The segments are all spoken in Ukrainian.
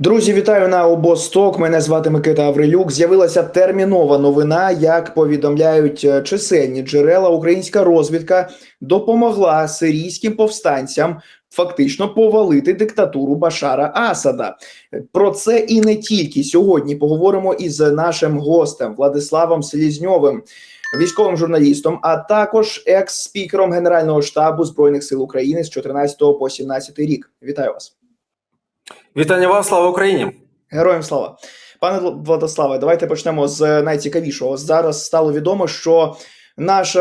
Друзі, вітаю на обосток. Мене звати Микита Аврилюк. З'явилася термінова новина. Як повідомляють е, чисельні джерела, українська розвідка допомогла сирійським повстанцям фактично повалити диктатуру Башара Асада. Про це і не тільки сьогодні поговоримо із нашим гостем Владиславом Селізньовим, військовим журналістом, а також екс-спікером Генерального штабу збройних сил України з 14 по 17 рік. Вітаю вас. Вітання вам, слава Україні! Героям слава, пане Владиславе. Давайте почнемо з найцікавішого. Зараз стало відомо, що наше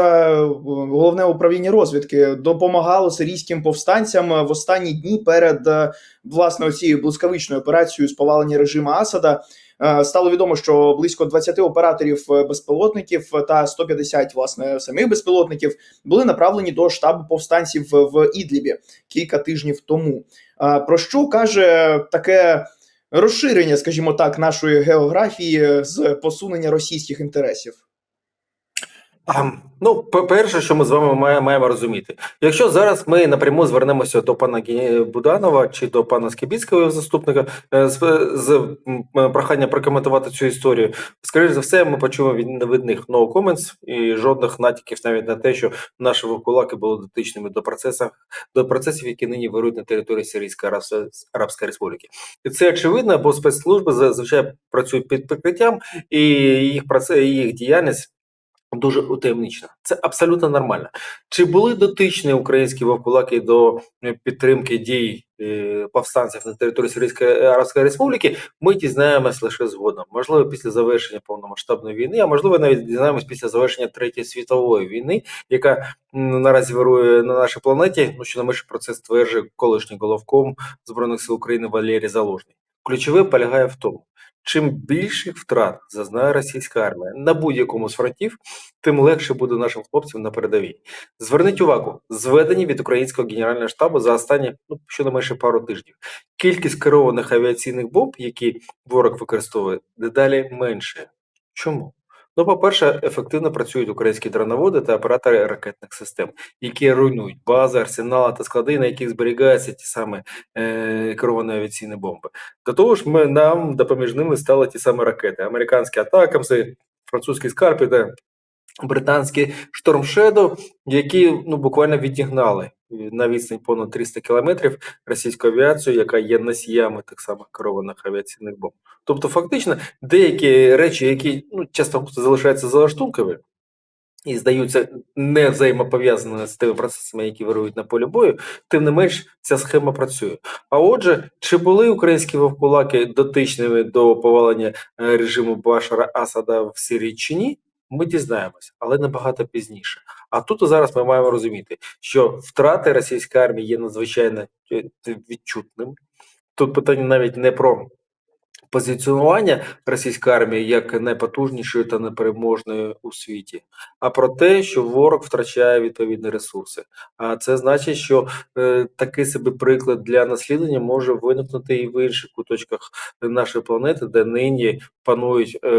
головне управління розвідки допомагало сирійським повстанцям в останні дні перед е, власне цією блискавичною операцією з повалення режиму Асада. Е, Стало відомо, що близько 20 операторів безпілотників та 150, власне самих безпілотників були направлені до штабу повстанців в Ідлібі кілька тижнів тому. А, Про що каже таке розширення, скажімо так, нашої географії з посунення російських інтересів? А, ну, перше, що ми з вами має- маємо розуміти, якщо зараз ми напряму звернемося до пана Буданова чи до пана Скибіцького заступника е, з, м, проханням прокоментувати цю історію, скоріш за все, ми почуємо від невидних no comments і жодних натяків навіть на те, що наші вовкулаки були дотичними до процесів, до процесів, які нині вирують на території Сирійської Арабської, Республіки. І це очевидно, бо спецслужби зазвичай працюють під прикриттям, і їх їх діяльність. Дуже утаємничена. Це абсолютно нормально. Чи були дотичні українські вовкулаки до е, підтримки дій е, повстанців на території Сирійської Арабської Республіки? Ми дізнаємось лише згодом. Можливо, після завершення повномасштабної війни, а можливо, навіть дізнаємось після завершення третьої світової війни, яка наразі вирує на нашій планеті. Ну що на про це стверджує колишній головком збройних сил України Валерій Залужний. Ключове полягає в тому. Чим більших втрат зазнає російська армія на будь-якому з фронтів, тим легше буде нашим хлопцям на передовій. Зверніть увагу, зведені від українського генерального штабу за останні ну щонайменше пару тижнів. Кількість керованих авіаційних бомб, які ворог використовує, дедалі менше. Чому? Ну, по-перше, ефективно працюють українські дроноводи та оператори ракетних систем, які руйнують бази, арсенали та склади, на яких зберігаються ті самі е, керовані авіаційні бомби. До того ж, ми нам допоміжними стали ті самі ракети: американські атакамси, французькі скарпи та британські Shadow, які ну буквально відігнали на відстань понад 300 кілометрів російську авіацію, яка є носіями тих самих керованих авіаційних бомб. Тобто, фактично, деякі речі, які ну часто залишаються залаштункові. І здаються не взаємопов'язаними з тими процесами, які вирують на полі бою, тим не менш ця схема працює. А отже, чи були українські вовкулаки дотичними до повалення е, режиму Башара Асада в Сирії чи ні? Ми дізнаємося, але набагато пізніше. А тут зараз ми маємо розуміти, що втрати російської армії є надзвичайно е, відчутним. Тут питання навіть не про позиціонування російської армії як найпотужнішої та непереможної у світі, а про те, що ворог втрачає відповідні ресурси. А це значить, що е, такий собі приклад для наслідування може виникнути і в інших куточках нашої планети, де нині панують е,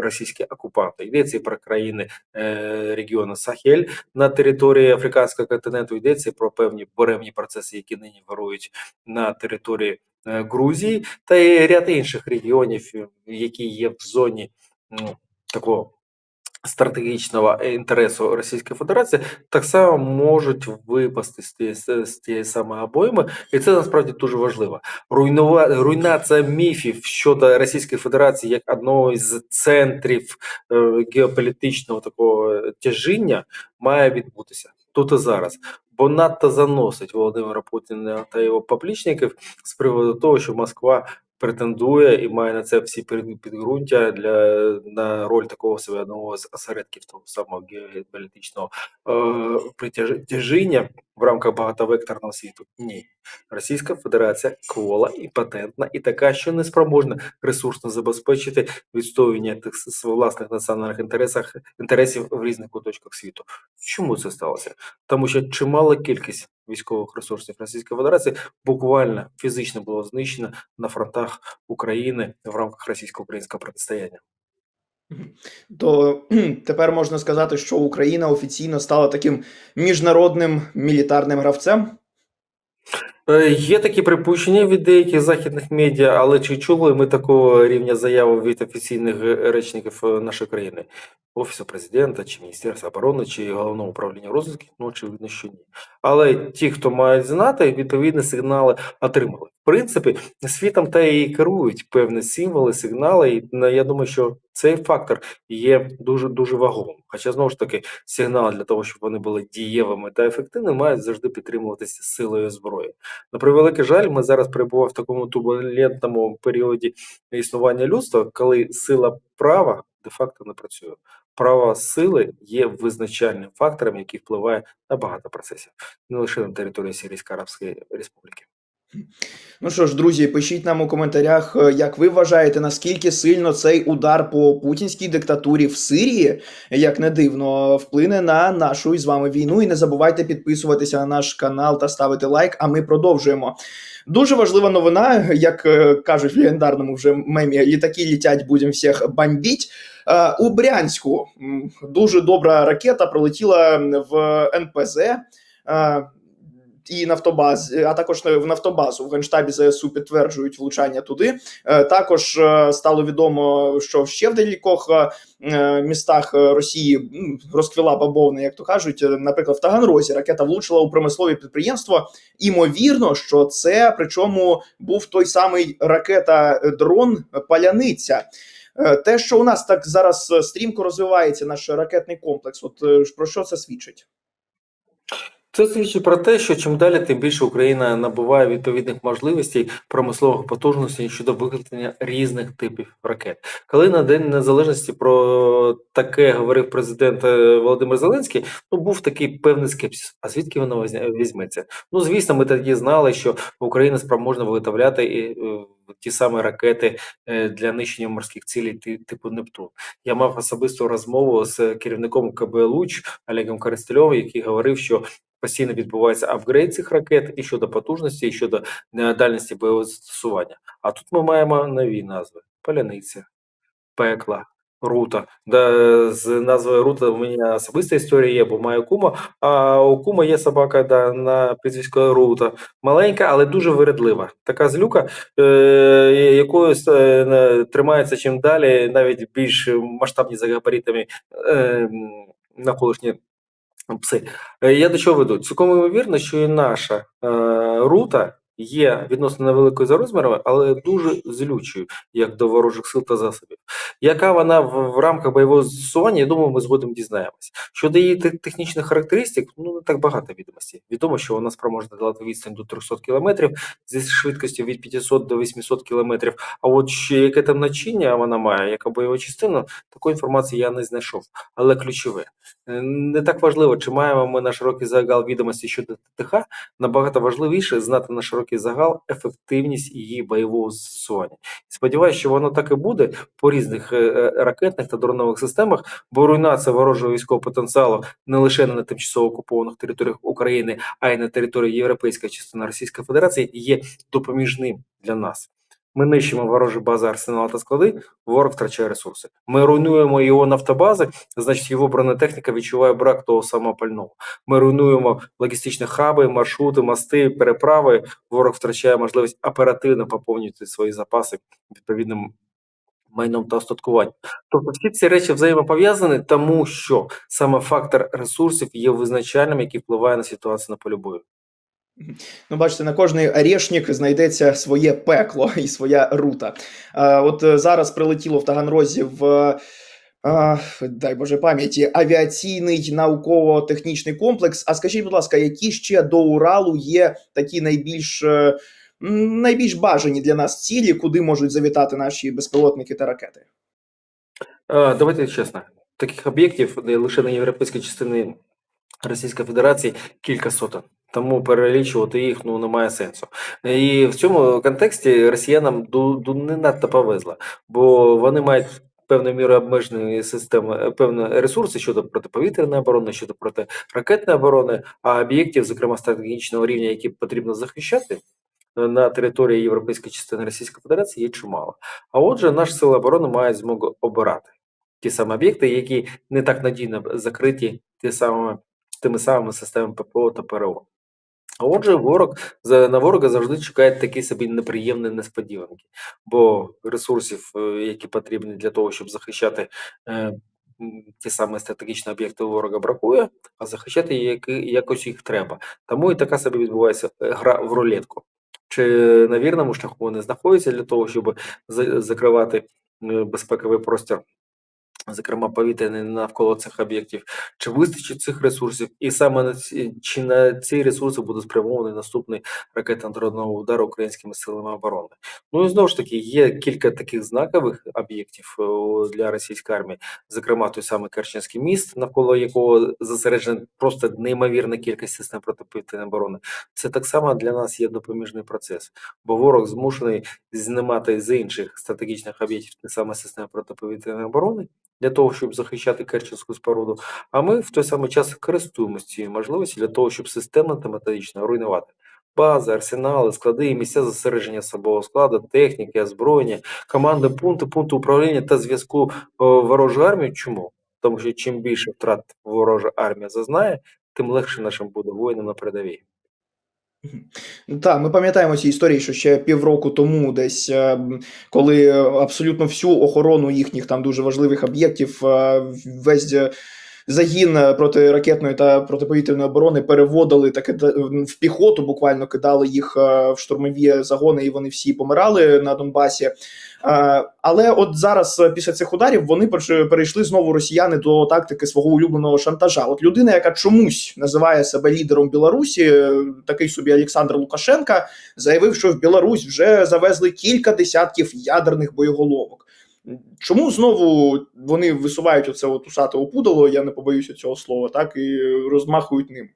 російські окупанти. Йдеться і про країни е, регіону Сахель на території африканського континенту. Йдеться про певні буремні процеси, які нині вирують на території Грузії, та і ряд інших регіонів, е, які є в зоні ну, такого стратегічного інтересу Російської Федерації, так само можуть випасти з тієї, з тієї самої обойми, і це насправді дуже важливо. Руйнува... Руйнація міфів щодо Російської Федерації як одного із центрів е, геополітичного такого тяжіння має відбутися тут і зараз. Бо надто заносить Володимира Путіна та його поплічників з приводу того, що Москва претендує і має на це всі під- підґрунтя для на роль такого себе одного з осередків того самого геополітичного е, притяжіння в рамках багатовекторного світу. Ні, Російська Федерація квола і патентна, і така, що не спроможна ресурсно забезпечити відстоювання тих власних національних інтересах інтересів в різних куточках світу. Чому це сталося? Тому що чимала кількість військових ресурсів Російської Федерації буквально фізично було знищено на фронтах України в рамках російсько-українського протистояння. То тепер можна сказати, що Україна офіційно стала таким міжнародним мілітарним гравцем. Е, Є такі припущення від деяких західних медіа, але чи чули ми такого рівня заяви від офіційних е, речників е, нашої країни? Офісу президента, чи Міністерства оборони, чи головного управління розвідки? Ну, очевидно, що ні. Але ті, хто мають знати, відповідні сигнали отримали. В принципі, світом та і керують певні символи, сигнали. І ну, я думаю, що цей фактор є дуже дуже вагомим. Хоча знову ж таки, сигнали для того, щоб вони були дієвими та ефективними, мають завжди підтримуватися силою зброї. На превеликий жаль, ми зараз перебуваємо в такому турбулентному періоді існування людства, коли сила права де-факто не працює. Право сили є визначальним фактором, який впливає на багато процесів, не лише на території Сирійської Арабської Республіки. Ну що ж, друзі, пишіть нам у коментарях, е, як ви вважаєте, наскільки сильно цей удар по путінській диктатурі в Сирії, як не дивно, вплине на нашу із вами війну. І не забувайте підписуватися на наш канал та ставити лайк. А ми продовжуємо. Дуже важлива новина, як е, кажуть в легендарному вже мемі, літаки літять, будемо всіх бомбіть. Е, У Брянську дуже добра ракета пролетіла в НПЗ. Е, і Нафтобаз, а також в Нафтобазу в Генштабі ЗСУ підтверджують влучання туди. Е, Також е, стало відомо, що ще в декількох е, містах е, Росії розквіла бабовна, як то кажуть. Е, Наприклад, в Таганрозі ракета влучила у промислові підприємство. Імовірно, що це причому був той самий ракета-дрон Паляниця. Е, Те, що у нас так зараз е, стрімко розвивається наш ракетний комплекс, от е, про що це свідчить? Це свідчить про те, що чим далі, тим більше Україна набуває відповідних можливостей промислових потужностей щодо виготовлення різних типів ракет. Коли на День Незалежності про таке говорив президент е, Володимир Зеленський, ну був такий певний скепсис. А звідки воно візьметься? Ну звісно, ми тоді знали, що Україна спроможна виготовляти і, е, ті самі ракети е, для нищення морських цілей ти- типу Нептун. Я мав особисту розмову з керівником КБ Луч Олегом Коростельовим, який говорив, що постійно відбувається апгрейд цих ракет і щодо потужності, і щодо е, дальності бойового застосування. А тут ми маємо нові назви: Паляниця, пекла. Рута. Да, з назвою Рута у мене особиста історія є, бо маю кума, а у кума є собака да, на прізвисько Рута. Маленька, але дуже виредлива. Така злюка, е, якою е, тримається чим далі, навіть більш масштабні за габаритами е, навколишні пси. Е, Я до чого веду? Цілком ймовірно, що і наша е, рута є відносно невеликою за розмірами, але дуже злючою, як до ворожих сил та засобів. Яка вона в, в рамках бойового застосування, я думаю, ми згодом дізнаємось. Щодо її те- технічних характеристик, ну не так багато відомостей. Відомо, що вона спроможна долати відстань до 300 км зі швидкістю від 500 до 800 км. А от ще яке там начиння вона має, яка бойова частина, такої інформації я не знайшов. Але ключове. Е, Не так важливо, чи маємо ми на широкий загал відомості щодо ТТХ, набагато важливіше знати на широкий загал ефективність її бойового застосування. Сподіваюся, що воно так і буде по різних е, е, ракетних та дронових системах, бо руйнація ворожого військового потенціалу не лише на тимчасово окупованих територіях України, а й на території Європейської частини Російської Федерації є допоміжним для нас. Ми нищимо ворожі бази арсенал та склади, ворог втрачає ресурси. Ми руйнуємо його нафтобази, значить його бронетехніка відчуває брак того самого пального. Ми руйнуємо логістичні хаби, маршрути, мости, переправи. Ворог втрачає можливість оперативно поповнювати свої запаси відповідним майном та остаткуванням. Тобто всі ці речі взаємопов'язані, тому що саме фактор ресурсів є визначальним, який впливає на ситуацію на полі бою. Ну, бачите, на кожний орешник знайдеться своє пекло і своя рута. От е, зараз прилетіло в Таганрозі в. Дай Боже пам'яті, авіаційний науково-технічний комплекс. А скажіть, будь ласка, які ще до Уралу є такі найбільш, е, найбільш бажані для нас цілі, куди можуть завітати наші безпілотники та ракети? Е, Давайте чесно, таких об'єктів лише на європейській частині Російської Федерації кілька сотень. Тому перелічувати їх ну немає сенсу. І в цьому контексті росіянам ду, ду не надто повезло, бо вони мають певною мірою обмежені системи, певні ресурси щодо протиповітряної оборони, щодо протиракетної оборони, а об'єктів, зокрема стратегічного рівня, які потрібно захищати. е, На території європейської частини Російської Федерації є чимало. А отже, наші сили оборони мають змогу обирати ті самі об'єкти, які не так надійно закриті тими самими системами ППО та ПРО. А отже, ворог на ворога завжди чекають такі собі неприємні несподіванки, бо ресурсів, е, які потрібні для того, щоб захищати е, ті самі стратегічні об'єкти ворога бракує, а захищати якось їх треба. Тому і така собі відбувається е, гра в рулетку. Чи на вірному шляху вони знаходяться для того, щоб закривати безпековий простір зокрема повітряний навколо цих об'єктів, чи вистачить цих ресурсів, і саме на ці чи на ці ресурси буде спрямований наступний ракетно-дронного удару українськими силами оборони. Ну і знову ж таки є кілька таких знакових об'єктів е, для російської армії, зокрема той самий Керченський міст, навколо якого зосереджена просто неймовірна кількість систем протиповітряної оборони. Це так само для нас є допоміжний процес, бо ворог змушений знімати з інших стратегічних об'єктів саме системи протиповітряної оборони для того, щоб захищати Керченську споруду. А ми в той самий час користуємося цією можливістю для того, щоб системно та методично руйнувати бази, арсенали, склади і місця зосередження особового складу, техніки, озброєння, команди, пункти, пункти управління та зв'язку о, ворожої армії. Чому? Тому що чим більше втрат ворожа армія зазнає, тим легше нашим буде воїнам на передовій. Так, ми пам'ятаємо ці історії, що ще півроку тому, десь е, коли е, абсолютно всю охорону їхніх там дуже важливих об'єктів, е, весь загін е, протиракетної та протиповітряної оборони переводили таке в піхоту, буквально кидали їх е, в штурмові загони, і вони всі помирали на Донбасі. Е, Але от зараз, після цих ударів, вони перейшли знову росіяни до тактики свого улюбленого шантажа. От людина, яка чомусь називає себе лідером Білорусі, такий собі Олександр Лукашенка, заявив, що в Білорусь вже завезли кілька десятків ядерних боєголовок. Чому знову вони висувають оце от усате опудало, я не побоюся цього слова, так і розмахують ним.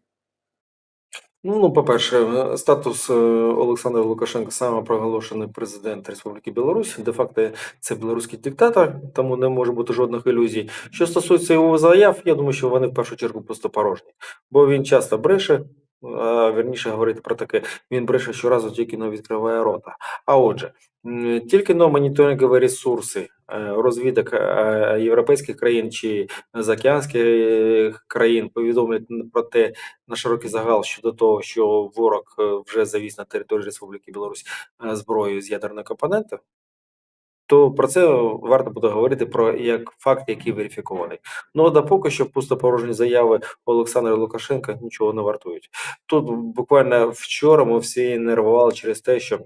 Ну, ну, по-перше, е, статус е, Олександра Лукашенка самопроголошений президент Республіки Білорусь. Де-факто це білоруський диктатор, тому не може бути жодних ілюзій. Що стосується його заяв, я думаю, що вони в першу чергу просто порожні, бо він часто бреше. А вірніше говорити про таке, він бреше щоразу, тільки но відкриває рота. А отже, тільки но моніторингові ресурси е, розвідок е, європейських країн чи заокеанських країн повідомлять про те, на широкий загал щодо того, що ворог е, вже завіз на територію Республіки Білорусь е, зброю з ядерної компоненти, то про це варто буде говорити про як факт, який верифікований. Ну а допоки що пустопорожні заяви Олександра Лукашенка нічого не вартують. Тут буквально вчора ми всі нервували через те, що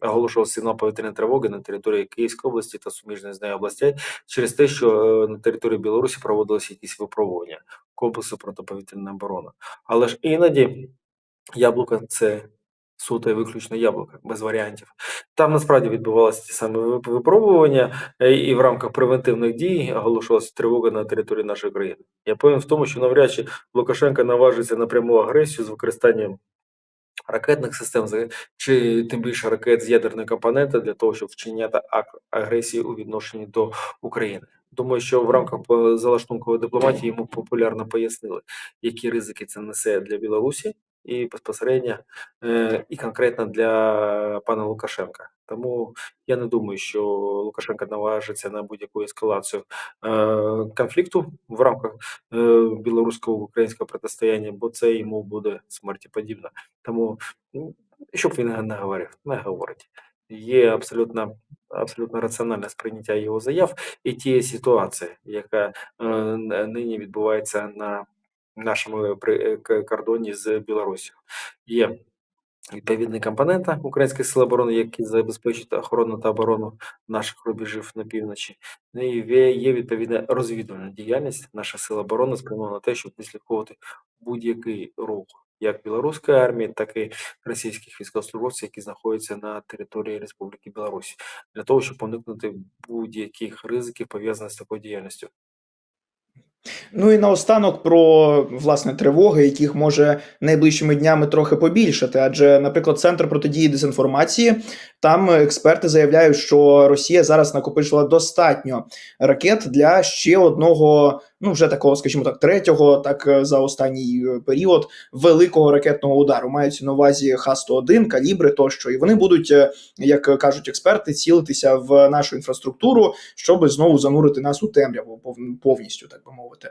оголошував сигнал повітряної тривоги на території Київської області та суміжної з нею областей через те, що е, на території Білорусі проводилися якісь випробування комплексу протиповітряної оборони. Але ж іноді яблука це суто і виключно яблука, без варіантів. Там насправді відбувалися ті самі випробування, е, і в рамках превентивних дій оголошувалася тривога на території нашої країни. Я певен в тому, що навряд чи Лукашенко наважиться на пряму агресію з використанням ракетних систем, чи тим більше ракет з ядерної компоненти для того, щоб вчиняти акт агресії у відношенні до України. Думаю, що в рамках е, залаштункової дипломатії йому популярно пояснили, які ризики це несе для Білорусі і безпосередньо і конкретно для пана Лукашенка. Тому я не думаю, що Лукашенко наважиться на будь-яку ескалацію е, конфлікту в рамках е, білорусько-українського протистояння, бо це йому буде смерті подібно. Тому щоб він не говорив, не говорить. Є абсолютно абсолютно раціональне сприйняття його заяв і тієї ситуації, яка е, нині відбувається на нашому при- е, кордоні з Білорусі. Є відповідний компонента Українських сил оборони, які забезпечують охорону та оборону наших рубежів на півночі. Ну і є відповідна розвідувальна діяльність наших сил оборони спрямована на те, щоб відслідковувати будь-який рух як білоруської армії, так і російських військовослужбовців, які знаходяться на території Республіки Білорусь, для того, щоб уникнути будь-яких ризиків пов'язаних з такою діяльністю. Ну і наостанок про власне тривоги, яких може найближчими днями трохи побільшати. Адже, наприклад, центр протидії дезінформації там експерти заявляють, що Росія зараз накопичила достатньо ракет для ще одного ну вже такого, скажімо так, третього, так е, за останній е, період великого ракетного удару. Мається на увазі Х-101, калібри тощо, і вони будуть, е, як кажуть експерти, цілитися в нашу інфраструктуру, щоб знову занурити нас у темряву повністю, так би мовити.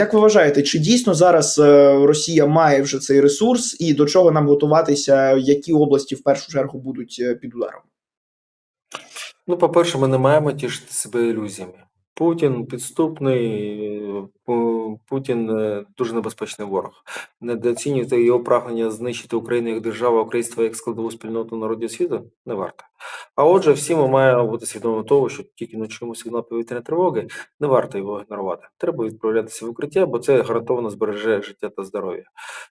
Як ви вважаєте, чи дійсно зараз Росія має вже цей ресурс, і до чого нам готуватися? Які області в першу чергу будуть під ударом? Ну, по-перше, ми не маємо тішити себе ілюзіями. Путін підступний, Путін е, дуже небезпечний ворог. Недооцінювати його прагнення знищити Україну як державу, українство як складову спільноту народів світу не варто. А отже, всі ми маємо бути свідомі того, що тільки чому сигнал повітряної тривоги, не варто його ігнорувати. Треба відправлятися в укриття, бо це гарантовано збереже життя та здоров'я.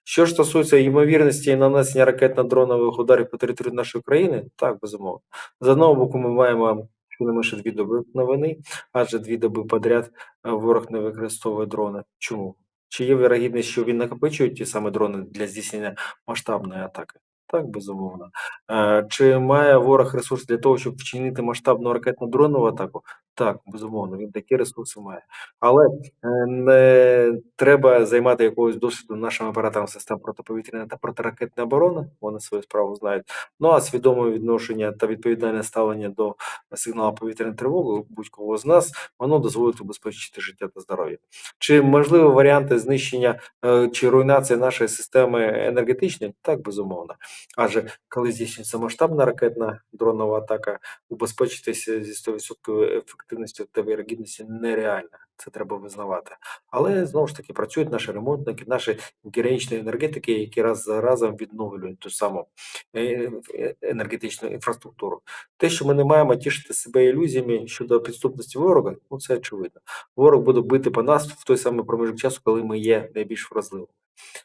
Що ж стосується ймовірності нанесення ракетно-дронових ударів по території нашої країни, так безумовно. З одного боку, ми маємо щонайменше дві доби новини, адже дві доби подряд е, ворог не використовує дрони. Чому? Чи є вірогідність, що він накопичує ті саме дрони для здійснення масштабної атаки? Так, безумовно. Е, Чи має ворог ресурс для того, щоб вчинити масштабну ракетно-дронову атаку? Так, безумовно, він такі ресурси має. Але е, не треба займати якогось досвіду нашим операторам систем протиповітряної та протиракетної оборони. Вони свою справу знають. Ну а свідоме відношення та відповідальне ставлення до сигналу повітряної тривоги будь-кого з нас, воно дозволить убезпечити життя та здоров'я. Чи можливі варіанти знищення е, чи руйнації нашої системи енергетичної? Так, безумовно. Адже коли здійснюється масштабна ракетна дронова атака, убезпечитися зі 100% ефективністю та вірогідністю нереально. Це треба визнавати. Але знову ж таки працюють наші ремонтники, наші героїчні енергетики, які раз за разом відновлюють ту саму е, е, енергетичну інфраструктуру. Те, що ми не маємо тішити себе ілюзіями щодо підступності ворога, ну це очевидно. Ворог буде бити по нас в той самий проміжок часу, коли ми є найбільш вразливими,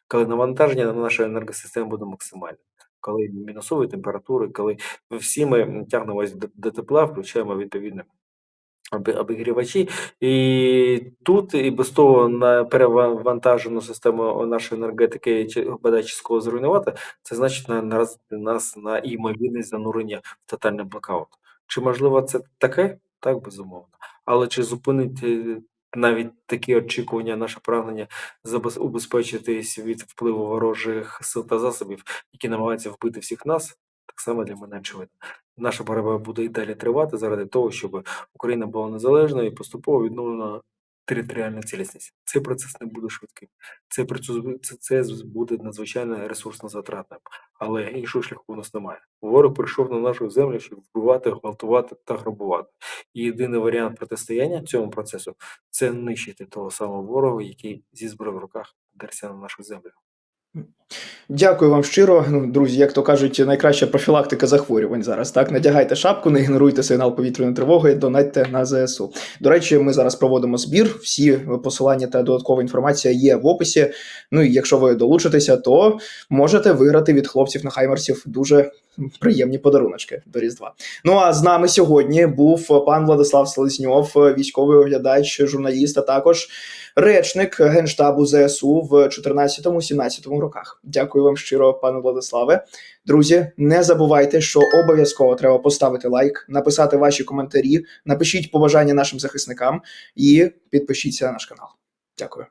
коли навантаження на нашу енергосистему буде максимальне. Коли мінусові температури, коли всі ми тягнемось до, тепла, включаємо відповідне обігрівачі, і тут і без того на перевантажену систему нашої енергетики чи бодай частково зруйнувати, це значить на- наразити нас на ймовірність занурення в тотальний блокаут. Чи можливо це таке? Так, безумовно. Але чи зупинить е, навіть такі очікування, наше прагнення убезпечитись від впливу ворожих сил та засобів, які намагаються вбити всіх нас? Так само для мене очевидно. Наша боротьба буде і далі тривати заради того, щоб Україна була незалежною і поступово відновлена територіальна цілісність. Цей процес не буде швидким. Цей процес це, це буде надзвичайно ресурсно затратним, але іншого шляху у нас немає. Ворог прийшов на нашу землю, щоб вбивати, гвалтувати та грабувати. І єдиний варіант протистояння цьому процесу це нищити того самого ворога, який зі зброєю в руках дерся на нашу землю. Дякую вам щиро. Ну, друзі, як то кажуть, найкраща профілактика захворювань зараз. Так, надягайте шапку, не ігноруйте сигнал повітряної тривоги, донатьте на ЗСУ. До речі, ми зараз проводимо збір. Всі посилання та додаткова інформація є в описі. Ну і якщо ви долучитеся, то можете виграти від хлопців на Хаймерсів дуже приємні подаруночки до Різдва. Ну а з нами сьогодні був пан Владислав Селезньов, військовий оглядач, журналіст, а також речник генштабу ЗСУ в 14-17 роках. Дякую вам щиро, пане Владиславе. Друзі, не забувайте, що обов'язково треба поставити лайк, написати ваші коментарі, напишіть побажання нашим захисникам і підпишіться на наш канал. Дякую.